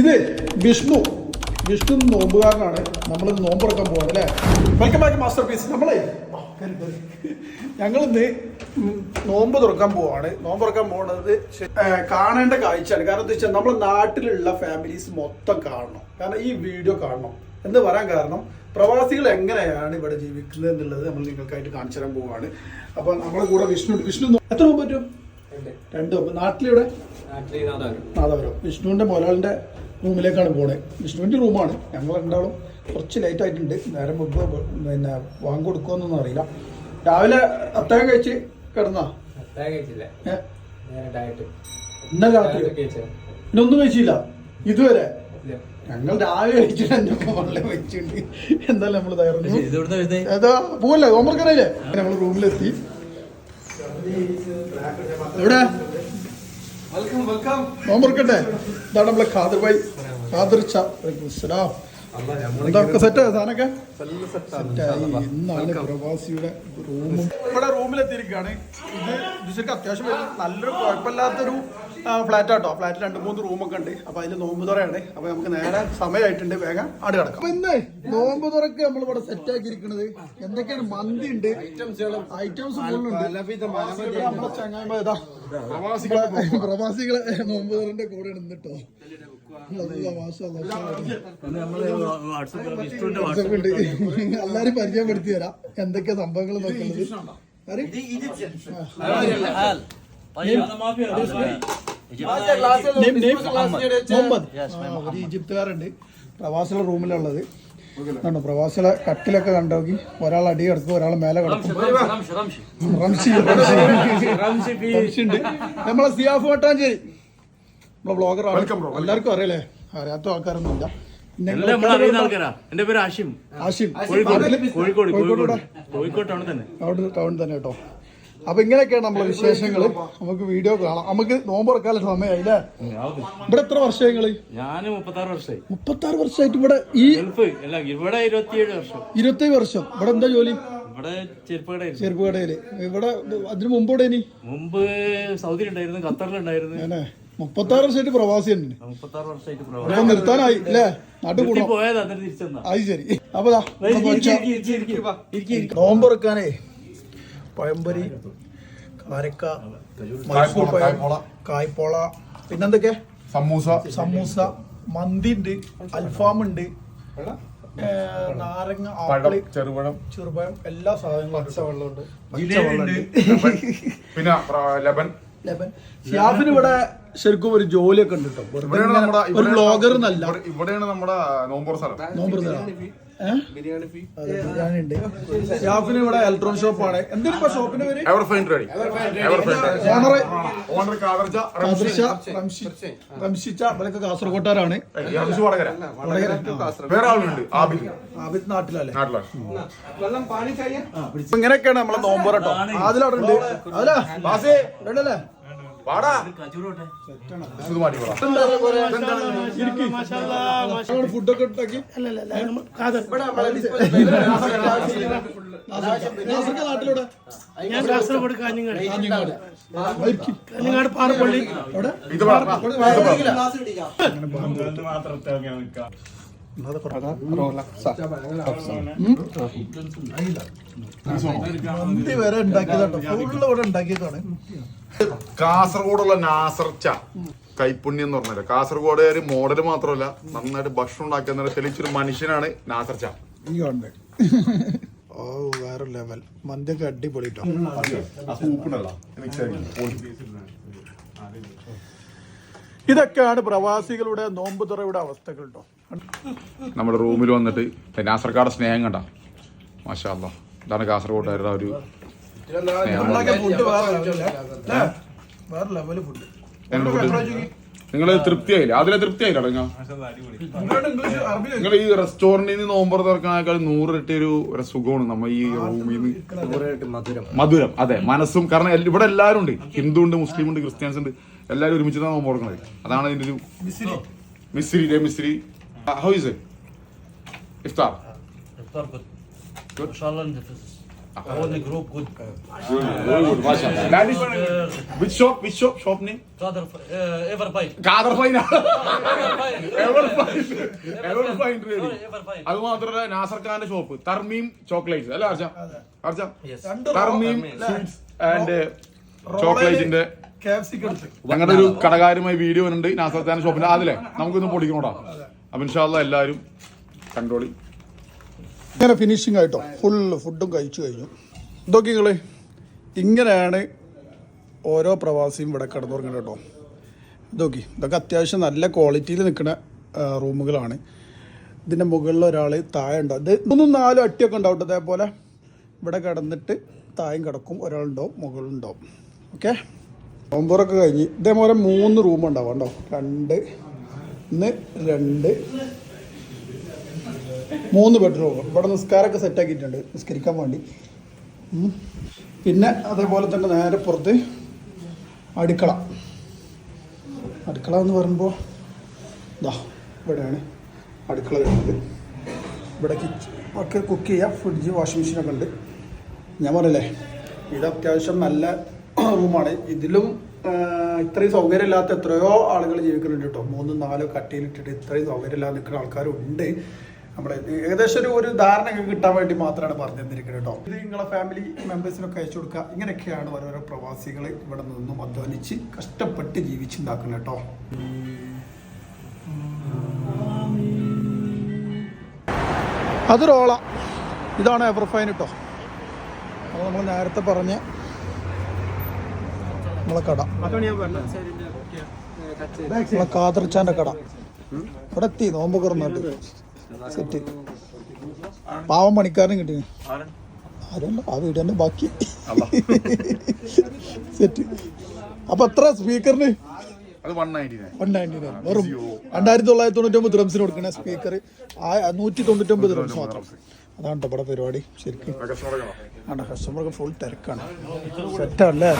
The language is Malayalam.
ഇത് വിഷ്ണു വിഷ്ണു നോമ്പുകാരനാണ്. നമ്മൾ നോമ്പ് തുറക്കാൻ പോവാണ് അല്ലേ വെൽക്കം ബാക്ക് മാസ്റ്റർ പീസ് നമ്മളെ ഞങ്ങളിന്ന് നോമ്പ് തുറക്കാൻ പോവാണ്. നോമ്പ് തുറക്കാൻ പോകുന്നത് കാണേണ്ട കാഴ്ചയാണ്. കാരണം എന്താ വെച്ചാൽ നമ്മുടെ നാട്ടിലുള്ള ഫാമിലീസ് മൊത്തം കാണണം. കാരണം ഈ വീഡിയോ കാണണം. എന്ന് പറയാൻ കാരണം പ്രവാസികൾ എങ്ങനെയാണ് ഇവിടെ ജീവിക്കുന്നത് എന്നുള്ളത് നമ്മൾ നിങ്ങൾക്കായിട്ട് കാണിച്ചു തരാൻ പോവാണ്. അപ്പൊ നമ്മളെ കൂടെ വിഷ്ണു. വിഷ്ണു എത്ര നോമ്പ് പറ്റും? രണ്ട്. നോമ്പ്. നാട്ടിലിവിടെ? നാദാപുരം. വിഷ്ണുവിന്റെ മുതലാളിന്റെ റൂമിലേക്കാണ് പോണേ. വിഷ്ണുവിന്റെ റൂമാണ് ഞങ്ങൾ രണ്ടാളും കുറച്ച് ലേറ്റ് ആയിട്ടുണ്ട്. നേരം മുമ്പ് പിന്നെ വാങ്ങി കൊടുക്കുമെന്നൊന്നും അറിയില്ല. രാവിലെ അത്താഴം കഴിച്ച് കിടന്നാ? നേരെ ഡയറ്റ് ഇന്നലെ രാത്രി? പിന്നെ ഒന്നും കഴിച്ചില്ല. ഇതുവരെ? ഞങ്ങൾ രാവിലെ കഴിച്ചിട്ട് എന്റെ വെച്ചിട്ടുണ്ട്. എന്തായാലും നമ്മൾ തയ്യാറുണ്ട് ഏതാ? പോവല്ലേ? ഹോംവർക്കറിയില്ലേ നമ്മൾ റൂമിലെത്തി എവിടെ? ഇതാണ് നമ്മളെ ഖാദർ ഭായി. എന്തൊക്കെ സെറ്റ് സാധനമൊക്കെ? സെറ്റായി. ഇന്നാണ് പ്രവാസിയുടെ റൂമും ഇവിടെ റൂമിലെത്തിയിരിക്കുകയാണ് ഇത് ശരിക്കും അത്യാവശ്യം നല്ലൊരു കുഴപ്പമില്ലാത്തൊരു ഫ്ലാറ്റ് ആട്ടോ. ഫ്ലാറ്റ് രണ്ട് മൂന്ന് റൂമൊക്കെ ഉണ്ട്. അപ്പൊ അതിൽ നോമ്പ് തുറയാണ്. അപ്പൊ നമുക്ക് നേരെ സമയമായിട്ടുണ്ട്. വേഗം ആട് കിടക്കാം. അപ്പൊ ഇന്ന് നോമ്പ് തുറക്ക് നമ്മൾ ഇവിടെ സെറ്റ് ആക്കിയിരിക്കുന്നത് എന്തൊക്കെയാണ്? മന്തി ഉണ്ട്. ഐറ്റംസ് നമ്മളെ ഇതാ. പ്രവാസികളെ. നോമ്പ് തുറന്റെ കൂടെ നിന്നിട്ടോ. എല്ലാരും പരിചയപ്പെടുത്തി തരാം. എന്തൊക്കെ സംഭവങ്ങൾ നോക്കുന്നത് ഒരു ഈജിപ്തുകാരുണ്ട്. പ്രവാസികളുടെ റൂമിലുള്ളത്. കണ്ടോ പ്രവാസികളെ കട്ടിലൊക്കെ കണ്ടോക്കി. ഒരാൾ അടി കിടക്കും ഒരാൾ മേലെ കിടക്കും. റംഷി റംഷി റംഷി. ഉണ്ട്. നമ്മളെ സിയാഫ് വട്ടാഞ്ചേരി നമ്മളെ ബ്ലോഗർ എല്ലാവർക്കും അറിയാലേ അറിയാത്ത ആൾക്കാരൊന്നും ഇല്ല എന്റെ പേര് ആഷിം. ആഷിം. കോഴിക്കോട്. കോഴിക്കോട് കോഴിക്കോട് കോഴിക്കോട്. കോഴിക്കോട് തന്നെ. അവിടെ ടൗൺ തന്നെ കേട്ടോ. അപ്പൊ ഇങ്ങനെയൊക്കെയാണ് നമ്മളെ വിശേഷങ്ങൾ നമുക്ക് വീഡിയോ കാണാം. നമുക്ക് നോമ്പ് തുറക്കാനുള്ള സമയമായില്ലേ? ഇവിടെ എത്ര വർഷങ്ങൾ? നിങ്ങൾ ഞാൻ മുപ്പത്താറ് വർഷമായി മുപ്പത്തി ആറ് വർഷമായിട്ട് ഇവിടെ ഈ ഇരുപത്തി ഇവിടെ ഇരുപത്തിയേഴ് വർഷം. ഇരുപത്തേഴ് വർഷം. ഇവിടെ എന്താ ജോലി? ഇവിടെ ഇവിടെ അതിന് മുമ്പ് ഇവിടെ ഇനി? മുമ്പ് സൗദി ഉണ്ടായിരുന്നു ഖത്തറിലുണ്ടായിരുന്നു. അങ്ങനെ മുപ്പത്തി ആറ് വർഷമായിട്ട് പ്രവാസി തന്നെ. ഇവിടെ അപ്പൊ നിർത്താനായി അല്ലേ? നാട്ടിൽ പോയതാ അത് ശരി. അപ്പൊ നോമ്പ് തുറക്കാനേ പഴംപൊരി കാരക്ക മൈസൂർ പഴം കായ്പോള പിന്നെന്തൊക്കെ? സമൂസ. സമൂസ മന്തി ഉണ്ട് അൽഫാം ഉണ്ട് നാരങ്ങ ആപ്പിൾ ചെറുപഴം. ചെറുപഴം എല്ലാ സാധനങ്ങളും പച്ചവെള്ളമുണ്ട്. പിന്നെ ലബൻ. ലബൻ. ഷിയാഫിന് ഇവിടെ ശരിക്കും ഒരു ജോലിയൊക്കെ ഉണ്ട് കേട്ടോ. ഇവിടെയാണ് നമ്മുടെ ഒരു ഇവിടെയാണ് ബ്ലോഗർ എന്നല്ല. ഇവിടെയാണ് നമ്മുടെ നോമ്പോർ സ്ഥലം. നോമ്പ് ഏഹ് ബിരിയാണി ഉണ്ട് ഷിയാഫിന് ഇവിടെ ഇലക്ട്രോൺ ഷോപ്പാണ് ആണ്. ഇപ്പൊ ഷോപ്പിന്റെ പേര്? Ever ever fine ready owner owner കാതർച്ച കാദർശ റംഷിച്ച ഇവരൊക്കെ കാസർഗോട്ടാരാണ് ആബിദ്. നാട്ടിലല്ലേ? ഇങ്ങനെയൊക്കെയാണ് നമ്മളെ നോമ്പറട്ടോ അതിലവിടെ ഉണ്ട്. അതിലാ ഫുഡൊക്കെ ഉണ്ടാക്കി നാട്ടിലൂടെ ഞാൻ കാസർഗോഡ് കാഞ്ഞങ്ങാട്. കാഞ്ഞങ്ങാട്. പാറപ്പള്ളി. എവിടെ? ഇത് പറ മന്തി വരെ ഉണ്ടാക്കിയതാട്ടോ. ഫുള്ള് ഇവിടെ ഉണ്ടാക്കിയതാണ്. കാസർഗോഡുള്ള നാസർച്ച. കൈപ്പുണ്യം എന്ന് പറഞ്ഞത് കാസർഗോഡുകാര് മോഡൽ മാത്രമല്ല നന്നായിട്ട് ഭക്ഷണം ഉണ്ടാക്കുന്ന തെളിച്ചൊരു മനുഷ്യനാണ് നാസർച്ച. ഓ വേറെ ലെവൽ മന്തിയൊക്കെ അടിപൊളി കേട്ടോ ഇതൊക്കെയാണ് പ്രവാസികളുടെ നോമ്പ് തുറയുടെ അവസ്ഥകൾ കേട്ടോ നമ്മുടെ റൂമിൽ വന്നിട്ട് നാസർക്കാരുടെ സ്നേഹം കണ്ട. മാഷാ അല്ലാ. ഇതാണ് കാസർഗോഡുകാരുടെ ഒരു നിങ്ങൾ തൃപ്തിയായില്ല? അതിലെ തൃപ്തിയായില്ല നിങ്ങൾ? ഇംഗ്ലീഷ് അറബി നിങ്ങൾ ഈ റെസ്റ്റോറന്റിൽ നിന്ന് നോമ്പർ തുറക്കാനേക്കാൾ നൂറിരട്ടി ഒരു സുഖമാണ് നമ്മ ഈ റൂമിൽ നിന്ന് മധുരം. മധുരം. അതെ മനസ്സും കാരണം ഇവിടെ എല്ലാവരും ഉണ്ട് ഹിന്ദു ഉണ്ട് മുസ്ലിം ഉണ്ട് ക്രിസ്ത്യൻസ് ഉണ്ട് എല്ലാവരും ഒരുമിച്ച് നോമ്പ് കൊടുക്കണത് അതാണ് അതിന്റെ ഒരു മിസ്രി ഡേ മിസ്രി ഹൗ ഇസ് ഇഫ്താർ. അത് മാത്രല്ല നാസർഖാന്റെ ഷോപ്പ് തർമീം ചോക്ലേറ്റ് അല്ലേ അർജ? അർജ? തർമീം ആൻഡ് ചോക്ലേറ്റിന്റെ ഞങ്ങളുടെ ഒരു കടകാരുമായി വീഡിയോ ഉണ്ട് ഖാന്റെ ഷോപ്പിന്റെ അതിലെ നമുക്കൊന്ന് പൊടിക്കോടാ അപ്പൊ ഇൻഷാല്ല എല്ലാവരും കണ്ടോളി. ഇങ്ങനെ ഫിനിഷിംഗ് ആയിട്ടോ? ഫുൾ ഫുഡും കഴിച്ചു കഴിഞ്ഞു. ഇതൊക്കെ നിങ്ങൾ ഇങ്ങനെയാണ് ഓരോ പ്രവാസിയും ഇവിടെ കിടന്നുറങ്ങുന്നത് കേട്ടോ ഇതൊക്കെ ഇതൊക്കെ അത്യാവശ്യം നല്ല ക്വാളിറ്റിയിൽ നിൽക്കുന്ന റൂമുകളാണ്. ഇതിന്റെ മുകളിൽ ഒരാൾ താഴെ ഉണ്ടാവും ഇത് മൂന്നും നാലും അട്ടിയൊക്കെ ഉണ്ടാവും അതേപോലെ ഇവിടെ കിടന്നിട്ട് തായം കിടക്കും. ഒരാളുണ്ടാവും മുകളിലുണ്ടാവും. ഓക്കെ ഒമ്പറൊക്കെ കഴിഞ്ഞ് ഇതേപോലെ മൂന്ന് റൂം ഉണ്ടാവും കേട്ടോ രണ്ട് ഇന്ന് രണ്ട് മൂന്ന് ബെഡ്റൂം ഇവിടെ നിസ്കാരമൊക്കെ സെറ്റാക്കിയിട്ടുണ്ട് നിസ്കരിക്കാൻ വേണ്ടി. പിന്നെ അതേപോലെ തന്നെ നേരെ പുറത്ത് അടുക്കള. അടുക്കള എന്ന് പറയുമ്പോൾ ഇതാ ഇവിടെയാണ് അടുക്കള വരുന്നത്. ഇവിടെ കിച്ചൺ ഒക്കെ കുക്ക് ചെയ്യാം. ഫ്രിഡ്ജ് വാഷിംഗ് മെഷീനൊക്കെ ഉണ്ട്. ഞാൻ പറയല്ലേ ഇത് അത്യാവശ്യം നല്ല റൂമാണ്. ഇതിലും ഇത്രയും സൗകര്യമില്ലാത്ത എത്രയോ ആളുകൾ ജീവിക്കുന്നുണ്ട് കേട്ടോ. മൂന്നും നാലോ കട്ടിയിലിട്ടിട്ട് ഇത്രയും സൗകര്യമില്ലാതെ നിൽക്കുന്ന ആൾക്കാരുണ്ട്. നമ്മുടെ ഏകദേശം ഒരു ഒരു ധാരണ നിങ്ങൾക്ക് കിട്ടാൻ വേണ്ടി മാത്രമാണ് പറഞ്ഞു തന്നിരിക്കുന്നത് കേട്ടോ. ഇത് നിങ്ങളെ ഫാമിലി മെമ്പേഴ്സിനൊക്കെ അയച്ചു കൊടുക്കുക. ഇങ്ങനെയൊക്കെയാണ് ഓരോരോ പ്രവാസികൾ ഇവിടെ നിന്നും അധ്വാനിച്ച് കഷ്ടപ്പെട്ട് ജീവിച്ചുണ്ടാക്കുന്നത് കേട്ടോ. അതൊരോള ഇതാണ് എവർഫൈൻ കേട്ടോ. അത് നമ്മൾ നേരത്തെ പറഞ്ഞ നമ്മളെ കട. നമ്മളെ കാതർച്ചാന്റെ കട. ഇവിടെ എത്തി നോമ്പ് കുറന്നിട്ട് സെറ്റ്. പാവം പണിക്കാരനും കിട്ടി. ആരുണ്ട്? ആ വീഡിയോന്റെ ബാക്കി. സെറ്റ്. അപ്പൊ എത്ര സ്പീക്കറിന്? വെറും രണ്ടായിരത്തി തൊള്ളായിരത്തി തൊണ്ണൂറ്റൊമ്പത് ദ്രംസിന് കൊടുക്കണേ സ്പീക്കർ നൂറ്റി തൊണ്ണൂറ്റൊമ്പത് ദ്രംസ് മാത്രം. അതാണ് ഇവിടെ പരിപാടി. ശരിക്കും. ആണ് കസ്റ്റമർക്ക് ഫുൾ തിരക്കാണ്. സെറ്റാണല്ലേ